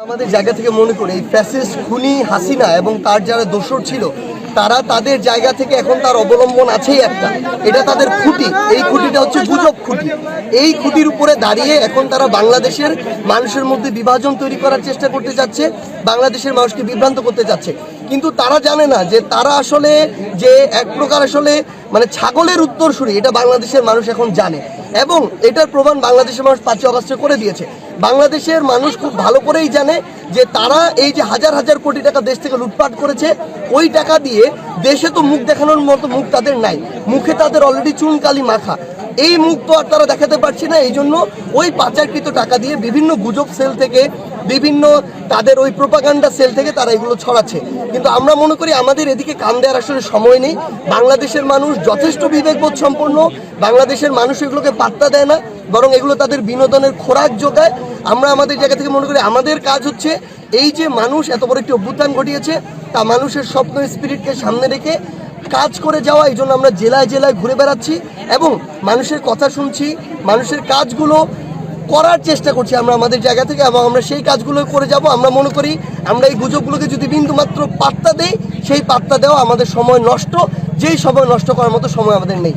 আমাদের জায়গা থেকে মনে করি এই ফ্যাসিস্ট খুনি হাসিনা এবং তার যারা দোষর ছিল, তারা তাদের জায়গা থেকে এখন তার অবলম্বন আছেই একটা। এটা তাদের খুঁটি। এই খুঁটিটা হচ্ছে গুজব খুঁটি। এই খুঁটির উপরে দাঁড়িয়ে এখন তারা বাংলাদেশের মানুষের মধ্যে বিভাজন তৈরি করার চেষ্টা করতে যাচ্ছে, বাংলাদেশের মানুষকে বিভ্রান্ত করতে যাচ্ছে। কিন্তু তারা জানে না যে তারা আসলে যে এক প্রকার আসলে মানে ছাগলের উত্তরসূরি, এটা বাংলাদেশের মানুষ এখন জানে। এবং এটার প্রমাণ বাংলাদেশের মানুষ পাঁচই অগস্টে করে দিয়েছে। বাংলাদেশের মানুষ খুব ভালো করেই জানে যে তারা এই যে হাজার হাজার কোটি টাকা দেশ থেকে লুটপাট করেছে, ওই টাকা দিয়ে দেশে তো মুখ দেখানোর মতো মুখ তাদের নাই। মুখে তাদের অলরেডি চুনকালি মাখা। এই মুখ তো আর তারা দেখাতে পারছে না এই জন্য ওই পাচারকৃত টাকা দিয়ে বিভিন্ন গুজব সেল থেকে, বিভিন্ন তাদের ওই প্রোপাগান্ডা সেল থেকে তারা এগুলো ছড়াচ্ছে। কিন্তু আমরা মনে করি আমাদের এদিকে কান দেওয়ার আসলে সময় নেই। বাংলাদেশের মানুষ যথেষ্ট বিবেকবোধ সম্পন্ন, বাংলাদেশের মানুষ এগুলোকে পাত্তা দেয় না, বরং এগুলো তাদের বিনোদনের খোরাক যোগায়। আমরা আমাদের জায়গা থেকে মনে করি আমাদের কাজ হচ্ছে এই যে মানুষ এত বড় একটি অভ্যুত্থান ঘটিয়েছে, তা মানুষের স্বপ্ন, স্পিরিটকে সামনে রেখে কাজ করে যাওয়া, এই জন্য আমরা জেলায় জেলায় ঘুরে বেড়াচ্ছি এবং মানুষের কথা শুনছি, মানুষের কাজগুলো করার চেষ্টা করছি আমরা আমাদের জায়গা থেকে এবং আমরা সেই কাজগুলো করে যাব। আমরা মনে করি আমরা এই গুজবগুলোকে যদি বিন্দুমাত্র পাত্তা দেই, সেই পাত্তা দেওয়া আমাদের সময় নষ্ট, যেই সময় নষ্ট করার মতো সময় আমাদের নেই।